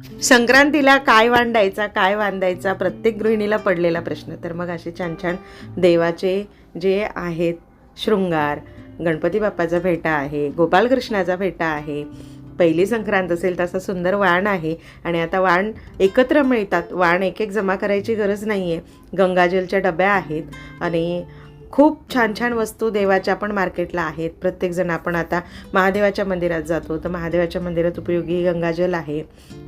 संक्रांतीला काय वांडायचा काय वांदायचा प्रत्येक गृहिणीला पडलेला प्रश्न. तर मग असे छान छान देवाचे जे आहेत शृंगार गणपती बाप्पाचा फेटा आहे गोपालकृष्णाचा फेटा आहे पहिली संक्रांत असेल तसा सुंदर वाण आहे आणि आता वाण एकत्र मिळतात. वाण एक एक जमा करायची गरज नाही आहे गंगाजलच्या डब्या आहेत आणि खूप छान छान वस्तू देवाच्या पण मार्केटला आहेत. प्रत्येकजण आपण आता महादेवाच्या मंदिरात जातो. तर महादेवाच्या मंदिरात उपयोगी गंगाजल आहे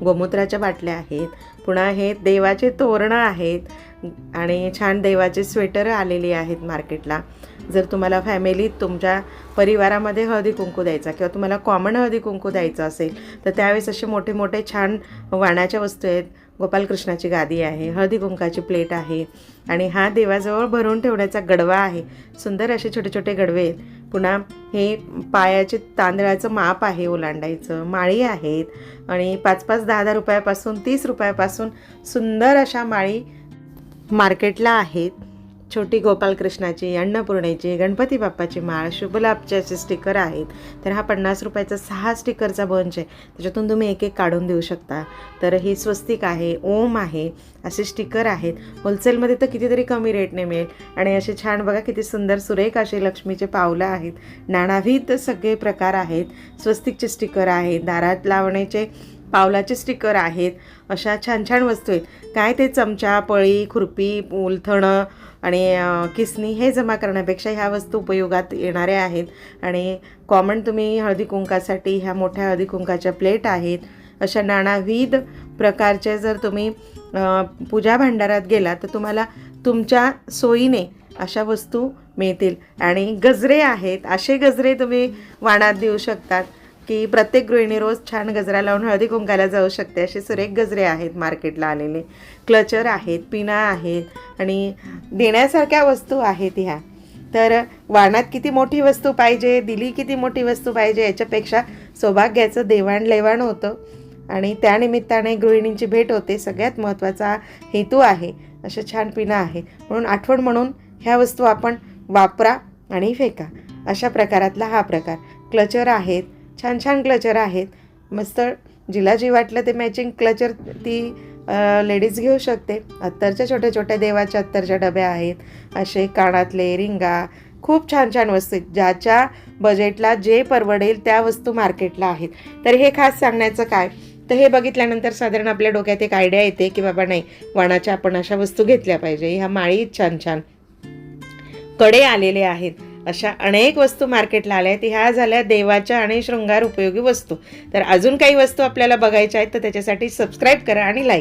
गोमूत्राच्या बाटल्या आहेत पुन्हा हे देवाचे तोरणं आहेत आणि छान देवाचे स्वेटर आलेले आहेत मार्केटला. जर तुम्हाला फॅमिलीत तुमच्या परिवारामध्ये हळदी कुंकू द्यायचा किंवा तुम्हाला कॉमन हळदी कुंकू द्यायचं असेल तर त्यावेळेस असे मोठे मोठे छान वाणाच्या वस्तू आहेत. गोपालकृष्णाची गादी आहे हळदी कुंकाची प्लेट आहे आणि हा देवाजवळ भरून ठेवण्याचा गडवा आहे. सुंदर असे छोटे छोटे गडवे आहेत. पुन्हा हे पायाचे तांदळाचं माप आहे ओलांडायचं माळी आहेत आणि पाच पाच दहा दहा रुपयापासून तीस रुपयापासून सुंदर अशा माळी मार्केटला आहेत. छोटी गोपालकृष्णाची अन्नपूर्णेची गणपती बाप्पाची माळ शुभलाभच्याचे असे स्टिकर आहेत. तर हा पन्नास रुपयाचा सहा स्टिकरचा बंच आहे. त्याच्यातून तुम्ही एक एक काढून देऊ शकता. तर हे स्वस्तिक आहे ओम आहे असे स्टिकर आहेत. होलसेलमध्ये तर कितीतरी कमी रेटने मिळेल. आणि असे छान बघा किती सुंदर सुरेख असे लक्ष्मीचे पावलं आहेत. नानाविध सगळे प्रकार आहेत. स्वस्तिकचे स्टिकर आहेत. दारात लावण्याचे पावलाचे स्टिकर आहेत अशा छान छान वस्तू आहेत. काय ते चमचा पळी खुरपी उलथणं आणि किसनी हे जमा करण्यापेक्षा ह्या वस्तू उपयोगात येणाऱ्या आहेत. आणि कॉमन तुम्ही हळदी कुंकासाठी ह्या मोठ्या हळदी कुंकाच्या प्लेट आहेत. अशा नानाविध प्रकारचे जर तुम्ही पूजा भांडारात गेला तर तुम्हाला तुमच्या सोयीने अशा वस्तू मिळतील. आणि गजरे आहेत असे गजरे तुम्ही वाणात देऊ शकतात. की प्रत्येक गृहिणी रोज छान गजरा लावून हळदी कुंकाला जाऊ शकते. असे सुरेख गजरे आहेत मार्केटला आलेले. क्लचर आहेत पिना आहेत आणि देण्यासारख्या वस्तू आहेत ह्या. तर वाणात किती मोठी वस्तू पाहिजे दिली किती मोठी वस्तू पाहिजे याच्यापेक्षा सौभाग्याचं देवाणलेवाण होतं. आणि त्यानिमित्ताने गृहिणींची भेट होते. सगळ्यात महत्त्वाचा हेतू आहे. अशा छान पिना आहे म्हणून आठवण म्हणून ह्या वस्तू आपण वापरा आणि फेका. अशा प्रकारातला हा प्रकार. क्लचर आहेत छान छान क्लचर आहेत. मस्त जिला जी वाटलं ते मॅचिंग क्लचर ती लेडीज घेऊ शकते. अत्तरच्या छोट्या छोट्या देवाच्या अत्तरच्या डब्या आहेत. असे कानातले रिंगा खूप छान छान वस्तू आहेत. ज्याच्या बजेटला जे परवडेल त्या वस्तू मार्केटला आहेत. तर हे खास सांगण्याचं काय? तर हे बघितल्यानंतर साधारण आपल्या डोक्यात एक आयडिया येते की बाबा नाही वणाच्या आपण अशा वस्तू घेतल्या पाहिजे. ह्या माळी छान छानकडे आलेले आहेत. अशा अनेक वस्तू मार्केटला आल्या आहेत. ह्या झाल्या देवाच्या आणि शृंगार उपयोगी वस्तू. तर अजून काही वस्तू आपल्याला बघायच्या आहेत तर त्याच्यासाठी सबस्क्राईब करा आणि लाईक